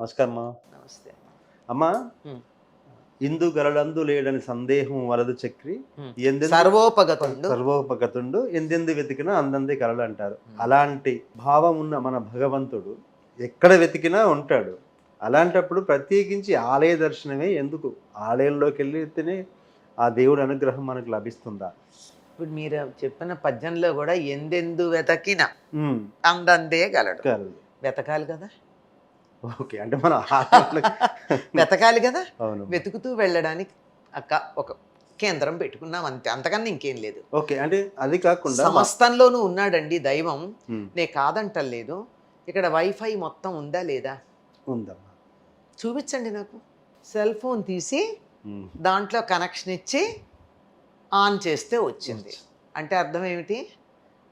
నమస్కారం అమ్మా. నమస్తే. అమ్మా. ఇందు గలడందు లేడని సందేహం వలదు చక్రి సర్వోపగతుండు. సర్వోపగతుండు ఎందెందు వెతికినా అందందే కలడు అంటారు. అలాంటి భావం ఉన్న మన భగవంతుడు ఎక్కడ వెతికినా ఉంటాడు. అలాంటప్పుడు ప్రత్యేకించి ఆలయ దర్శనమే ఎందుకు? ఆలయంలోకి వెళ్తేనే ఆ దేవుడి అనుగ్రహం మనకు లభిస్తుందా? ఇప్పుడు మీరు చెప్పిన పద్యంలో కూడా ఎందెందు వెతకిన. అందందే గలడు. వెతకాలి కదా? ఓకే అంటే మన వెతకాలి కదా? అవును. వెతుకుతూ వెళ్ళడానికి అక్క ఒక కేంద్రం పెట్టుకున్నాం అంతే. అంతకన్నా ఇంకేం లేదు. ఓకే అంటే అది కాకుండా సమస్తంలోనూ ఉన్నాడండి దైవం. నే కాదంటలేదు ఇక్కడ వైఫై మొత్తం ఉందా లేదా? ఉందమ్మా చూపించండి నాకు. సెల్ ఫోన్ తీసి. దాంట్లో కనెక్షన్ ఇచ్చి ఆన్ చేస్తే వచ్చింది. అంటే అర్థం ఏమిటి?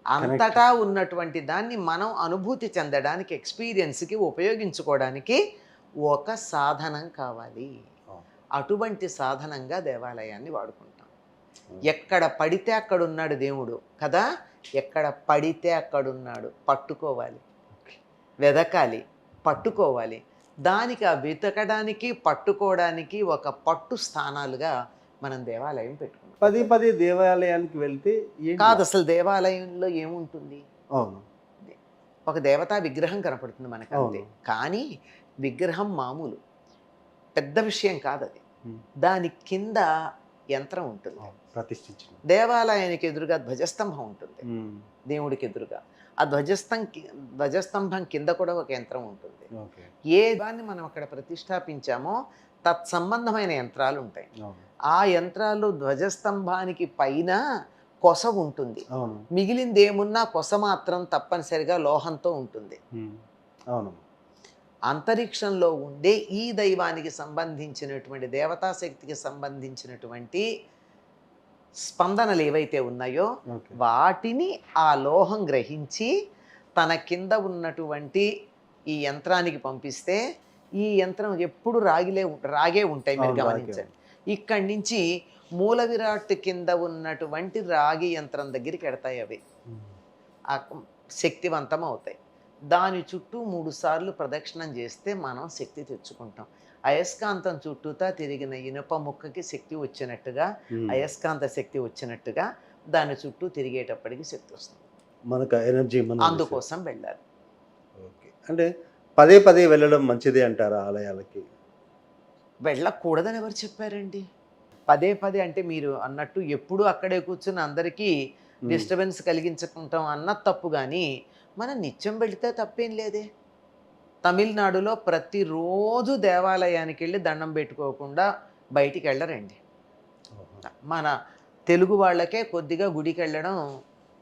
అంతటా ఉన్నటువంటి దాన్ని మనం అనుభూతి చెందడానికి ఎక్స్పీరియన్స్కి ఉపయోగించుకోవడానికి ఒక సాధనం కావాలి. అటువంటి సాధనంగా దేవాలయాన్ని వాడుకుంటాం. ఎక్కడ పడితే అక్కడ ఉన్నాడు దేవుడు కదా? ఎక్కడ పడితే అక్కడున్నాడు పట్టుకోవాలి. వెదకాలి పట్టుకోవాలి. దానికి ఆ వెతకడానికి పట్టుకోవడానికి ఒక పట్టు స్థానాలుగా మనం దేవాలయం పెట్టుకున్నాం. పది పది దేవాలయానికి వెళ్తే? కాదు అసలు దేవాలయంలో ఏముంటుంది? అవును. ఒక దేవతా విగ్రహం కనపడుతుంది మనకు అంతే. కానీ విగ్రహం మామూలు. పెద్ద విషయం కాదు అది. దాని కింద యంత్రం ఉంటుంది. ప్రతిష్ఠించిన దేవాలయానికి ఎదురుగా ధ్వజస్తంభం ఉంటుంది. దేవుడికి ఎదురుగా. ఆ ధ్వజస్తం ధ్వజస్తంభం కింద కూడా ఒక యంత్రం ఉంటుంది. ఏ దాన్ని మనం అక్కడ ప్రతిష్టాపించామో తత్సంబంధమైన యంత్రాలు ఉంటాయి. ఆ యంత్రాలు ధ్వజస్తంభానికి పైన కొస ఉంటుంది. మిగిలింది ఏమున్నా కొస మాత్రం తప్పనిసరిగా లోహంతో ఉంటుంది. అవును. అంతరిక్షంలో ఉండే ఈ దైవానికి సంబంధించినటువంటి దేవతా శక్తికి సంబంధించినటువంటి స్పందనలు ఏవైతే ఉన్నాయో వాటిని ఆ లోహం గ్రహించి తన కింద ఉన్నటువంటి ఈ యంత్రానికి పంపిస్తే ఈ యంత్రం ఎప్పుడు రాగిలే రాగే ఉంటాయి మీరు గమనించండి. ఇక్కడి నుంచి మూల విరాట్ కింద ఉన్నటువంటి రాగి యంత్రం దగ్గరికి ఎడతాయి అవి. శక్తివంతం అవుతాయి. దాని చుట్టూ మూడు సార్లు ప్రదక్షిణం చేస్తే మనం శక్తి తెచ్చుకుంటాం. అయస్కాంతం చుట్టూతా తిరిగిన ఇనుప ముక్కకి శక్తి వచ్చినట్టుగా. అయస్కాంత శక్తి వచ్చినట్టుగా దాని చుట్టూ తిరిగేటప్పటికి శక్తి వస్తుంది. మనకు ఎనర్జీ మన అందుకోసం వెళ్ళాలి. ఓకే. అంటే పదే పదే వెళ్ళడం మంచిదే అంటారా ఆలయాలకి? వెళ్ళకూడదని ఎవరు చెప్పారండి పదే పదే అంటే మీరు అన్నట్టు ఎప్పుడు అక్కడే కూర్చుని అందరికీ. డిస్టర్బెన్స్ కలిగించుకుంటాం అన్న తప్పు కానీ మనం నిత్యం వెళితే తప్పేం లేదే తమిళనాడులో ప్రతిరోజు దేవాలయానికి వెళ్ళి దండం పెట్టుకోకుండా బయటికి వెళ్ళరండి. మన తెలుగు వాళ్ళకే కొద్దిగా గుడికి వెళ్ళడం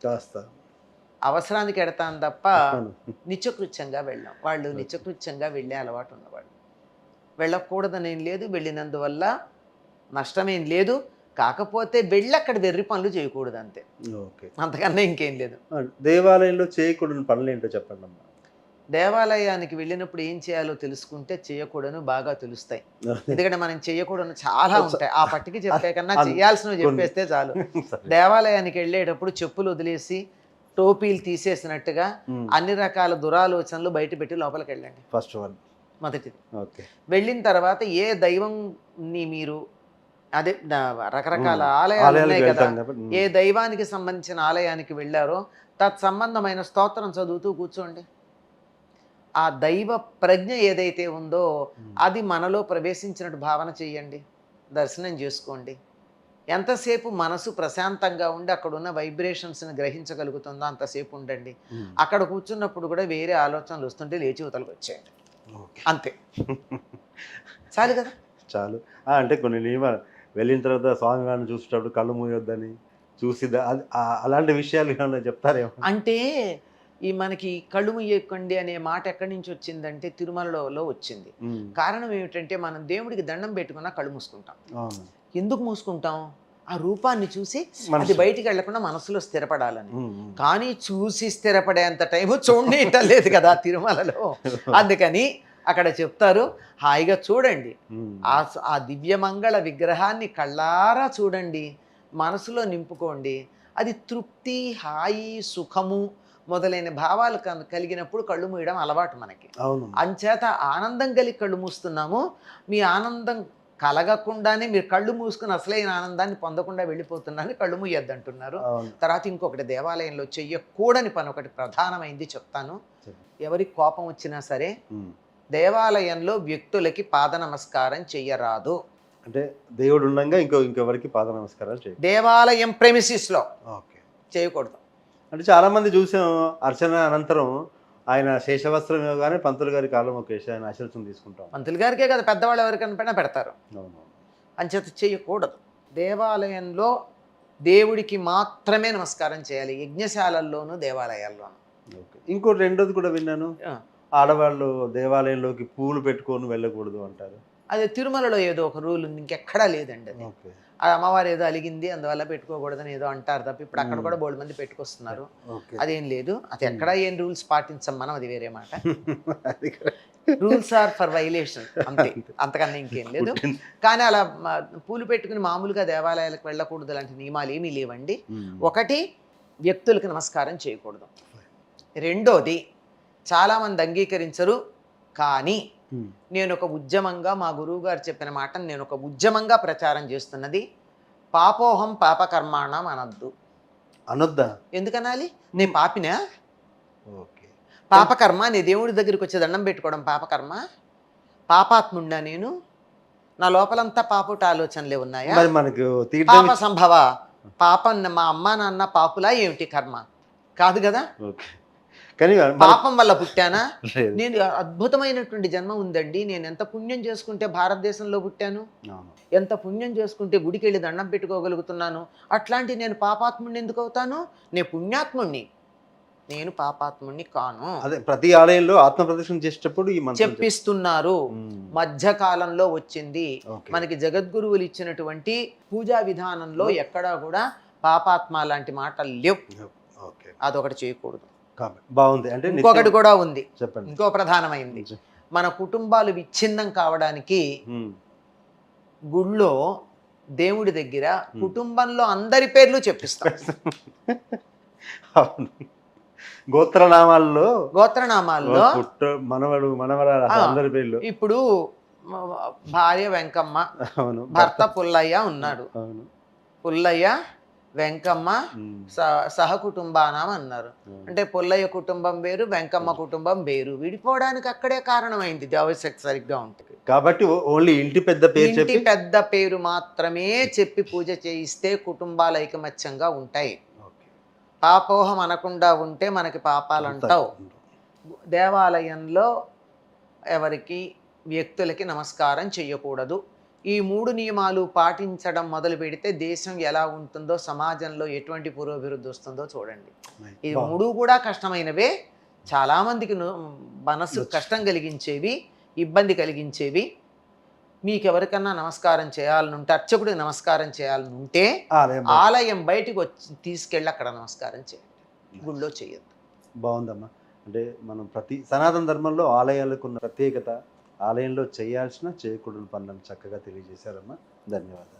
కాస్త అవసరానికి ఎడతాం తప్ప. నిత్యకృత్యంగా వెళ్ళాం వాళ్ళు నిత్యకృత్యంగా వెళ్ళే అలవాటు ఉన్నవాళ్ళు వెళ్ళకూడదని ఏం లేదు వెళ్ళినందువల్ల నష్టమేం లేదు. కాకపోతే వెళ్ళి అక్కడ వెర్రి పనులు చేయకూడదు అంతే ఓకే. అంతకన్నా ఇంకేం లేదు. దేవాలయంలో చేయకూడని పనులు ఏంటో చెప్పండి అమ్మా దేవాలయానికి వెళ్ళినప్పుడు ఏం చేయాలో తెలుసుకుంటే చేయకూడను బాగా తెలుస్తాయి. ఎందుకంటే మనం చేయకూడదు చాలా ఉంటాయి. ఆ పట్టికి చెప్పే కన్నా చేయాల్సినవి చెప్పేస్తే చాలు. దేవాలయానికి వెళ్ళేటప్పుడు చెప్పులు వదిలేసి టోపీలు తీసేసినట్టుగా. అన్ని రకాల దురాలోచనలు బయట పెట్టి లోపలికి వెళ్ళండి. ఫస్ట్ వన్ మొదటిది ఓకే వెళ్ళిన తర్వాత ఏ దైవంని మీరు అదే రకరకాల. ఆలయాలు ఉన్నాయి కదా. ఏ దైవానికి సంబంధించిన ఆలయానికి వెళ్ళారో తత్సంబంధమైన స్తోత్రం చదువుతూ కూర్చోండి ఆ దైవ ప్రజ్ఞ ఏదైతే ఉందో. అది మనలో ప్రవేశించినట్టు భావన చేయండి దర్శనం చేసుకోండి ఎంతసేపు మనసు ప్రశాంతంగా ఉండి అక్కడ ఉన్న వైబ్రేషన్స్ని గ్రహించగలుగుతుందో అంతసేపు ఉండండి. అక్కడ కూర్చున్నప్పుడు కూడా వేరే ఆలోచనలు వస్తుంటే లేచి ఉతలకు వచ్చేయండి. అంతే. చాలు కదా? చాలు. అంటే కొన్ని నియమాలు. వెళ్ళిన తర్వాత స్వామి వారిని చూసేటప్పుడు కళ్ళు మూయొద్దని చూసి అలాంటి విషయాలు ఏమన్నా చెప్తారేమో? అంటే ఈ మనకి కళ్ళు ముయ్యకండి అనే మాట ఎక్కడి నుంచి వచ్చిందంటే తిరుమలలో వచ్చింది. కారణం ఏమిటంటే మనం దేవుడికి దండం పెట్టుకున్నా కళ్ళు మూసుకుంటాం. ఎందుకు మూసుకుంటాం? ఆ రూపాన్ని చూసి అది. బయటికి వెళ్ళకుండా మనసులో స్థిరపడాలని. కానీ చూసి స్థిరపడేంత టైం చూడటం లేదు కదా తిరుమలలో. అందుకని అక్కడ చెప్తారు హాయిగా చూడండి. ఆ ఆ దివ్యమంగళ విగ్రహాన్ని కళ్ళారా చూడండి మనసులో నింపుకోండి. అది తృప్తి హాయి సుఖము మొదలైన భావాలు కలిగినప్పుడు కళ్ళు మూయడం అలవాటు మనకి. అవును. అంచేత ఆనందం కలిగి కళ్ళు మూస్తున్నాము. మీ ఆనందం కలగకుండానే మీరు కళ్ళు మూసుకుని అసలైన ఆనందాన్ని పొందకుండా వెళ్ళిపోతున్నారని కళ్ళు మూయొద్దు అంటున్నారు తర్వాత ఇంకొకటి దేవాలయంలో చెయ్యకూడని పని ఒకటి ప్రధానమైంది చెప్తాను. ఎవరికి కోపం వచ్చినా సరే. దేవాలయంలో వ్యక్తులకి పాద నమస్కారం చెయ్యరాదు. అంటే దేవుడు ఉండగా ఇంకో ఇంకెవరికి పాద నమస్కారాలు చేయాలి దేవాలయం ప్రెమిసిస్లో ఓకే. చేయకూడదు అంటే చాలా మంది చూసాం అర్చన అనంతరం ఆయన శేషవస్త్రం ఇవ్వగానే పంతులు గారి కాలం ఒకేసి ఆయన ఆశీర్వచనం తీసుకుంటాం. మంత్రులు గారికే కదా పెద్దవాళ్ళు ఎవరికైనా పెడతారు. అంచేత చేయకూడదు. దేవాలయంలో దేవుడికి మాత్రమే నమస్కారం చేయాలి. యజ్ఞశాలల్లోనూ దేవాలయాల్లోనూ. ఇంకోటి రెండోది కూడా విన్నాను. ఆడవాళ్ళు దేవాలయంలోకి పూలు పెట్టుకొని వెళ్ళకూడదు అంటారు. అది తిరుమలలో ఏదో ఒక రూల్ ఉంది. ఇంకెక్కడా లేదండి అది. ఆ అమ్మవారు ఏదో అలిగింది అందువల్ల పెట్టుకోకూడదని ఏదో అంటారు తప్ప ఇప్పుడు అక్కడ. కూడా బోల్డ్ మంది పెట్టుకొస్తున్నారు అదేం లేదు అది ఎక్కడా ఏం రూల్స్ పాటించం మనం అది వేరే మాట అది. రూల్స్ ఆర్ ఫర్ వైలేషన్ అంతే అంతకన్నా ఇంకేం లేదు. కానీ అలా పూలు పెట్టుకుని మామూలుగా దేవాలయాలకు వెళ్ళకూడదు లాంటి నియమాలు ఏమీ లేవండి. ఒకటి వ్యక్తులకు నమస్కారం చేయకూడదు రెండోది చాలామంది అంగీకరించరు కానీ. నేను ఒక ఉద్యమంగా మా గురువు గారు చెప్పిన మాటను నేను ఒక ఉద్యమంగా ప్రచారం చేస్తున్నది. పాపోహం పాపకర్మాణం అనద్దు. అనొద్దా? ఎందుకనాలి? నేను పాపినా? ఓకే. పాపకర్మ నీ దేవుడి దగ్గరికి వచ్చి దండం పెట్టుకోవడం పాపకర్మ పాపాత్ముండా నేను? నా లోపలంతా పాపుట ఆలోచనలే ఉన్నాయా? మరి మనకు పాప సంభవ. పాపం మా అమ్మ నాన్న పాపులా ఏమిటి కర్మ? కాదు కదా? ఓకే. కానీ పాపం వల్ల పుట్టానా. నేను అద్భుతమైనటువంటి జన్మ ఉందండి. నేను ఎంత పుణ్యం చేసుకుంటే భారతదేశంలో పుట్టాను. ఎంత పుణ్యం చేసుకుంటే గుడికి వెళ్ళి దండం పెట్టుకోగలుగుతున్నాను? అట్లాంటి నేను పాపాత్ముడిని ఎందుకు అవుతాను? నేను పుణ్యాత్ముణ్ణి. నేను పాపాత్ముణ్ణి కాను. అదే ప్రతి ఆలయంలో ఆత్మ ప్రదర్శన చేసేటప్పుడు ఈ చెప్పిస్తున్నారు. చెప్- ఉమ్. మధ్యకాలంలో వచ్చింది. మనకి జగద్గురువులు ఇచ్చినటువంటి పూజా విధానంలో ఎక్కడా కూడా పాపాత్మ లాంటి మాటలు లేవు. అదొకటి చేయకూడదు. బాగుంది. అంటే ఇంకొకటి కూడా ఉంది. చెప్పండి. ఇంకో ప్రధానమైంది. మన కుటుంబాలు విచ్ఛిన్నం కావడానికి ఉమ్. గుళ్ళో దేవుడి దగ్గర కుటుంబంలో అందరి పేర్లు చెప్పిస్తాం. అవును. గోత్రనామాల్లో గోత్రనామాల్లో మనవడు మనవరాలు. అందరి పేర్లు. ఇప్పుడు భార్య వెంకమ్మ అవును. భర్త పుల్లయ్య ఉన్నాడు. అవును. పుల్లయ్య వెంకమ్మ సహకుటుంబానం అన్నారు. అంటే పుల్లయ్య కుటుంబం వేరు వెంకమ్మ కుటుంబం వేరు. విడిపోవడానికి అక్కడే కారణమైంది దేవశక్తి సరిగ్గా ఉంటుంది. కాబట్టి ఓన్లీ ఇంటి పెద్ద పేరు ఇంటి పెద్ద పేరు మాత్రమే చెప్పి పూజ చేయిస్తే కుటుంబాలు ఐకమత్యంగా ఉంటాయి. పాపోహం అనకుండా ఉంటే మనకి పాపాలు అంటావు. దేవాలయంలో ఎవరికి వ్యక్తులకి నమస్కారం చేయకూడదు ఈ మూడు నియమాలు పాటించడం మొదలు పెడితే దేశం ఎలా ఉంటుందో సమాజంలో ఎటువంటి పురోభివృద్ధి వస్తుందో చూడండి. ఈ. మూడు కూడా కష్టమైనవే. చాలామందికి మనసు కష్టం కలిగించేవి ఇబ్బంది కలిగించేవి. మీకు ఎవరికన్నా నమస్కారం చేయాలని ఉంటే అర్చకుడికి నమస్కారం చేయాలని ఉంటే. ఆలయం బయటికి వచ్చి తీసుకెళ్ళి అక్కడ నమస్కారం చేయండి. గుళ్ళో చేయొద్దు. బాగుందమ్మా. అంటే మనం ప్రతి సనాతన ధర్మంలో ఆలయాలకు ఉన్న ప్రత్యేకత ఆలయంలో చేయాల్సిన చేయకూడని పనులను చక్కగా తెలియజేశారమ్మా. ధన్యవాదాలు.